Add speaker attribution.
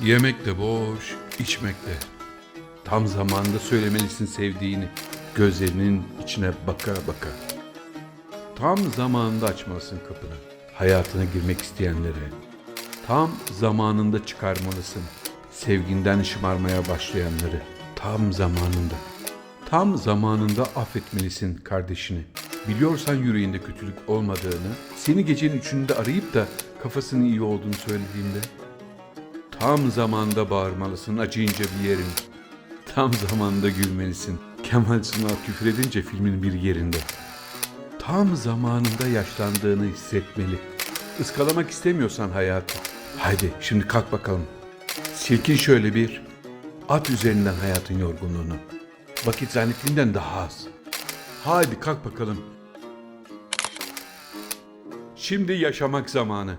Speaker 1: Yemek de boş, içmek de. Tam zamanında söylemelisin sevdiğini. Gözlerinin içine baka baka. Tam zamanında açmalısın kapını. Hayatına girmek isteyenlere. Tam zamanında çıkarmalısın. Sevginden şımarmaya başlayanları. Tam zamanında. Tam zamanında affetmelisin kardeşini. Biliyorsan yüreğinde kötülük olmadığını, seni gecenin üçünde arayıp da kafasının iyi olduğunu söylediğinde Tam zamanda bağırmalısın acıyınca bir yerin. Tam zamanda gülmelisin. Kemal Sunal küfür edince filmin bir yerinde. Tam zamanında yaşlandığını hissetmeli. Iskalamak istemiyorsan hayatı. Haydi şimdi kalk bakalım. Silkin şöyle bir. At üzerinden hayatın yorgunluğunu. Vakit zannettiğinden daha az. Haydi kalk bakalım. Şimdi yaşamak zamanı.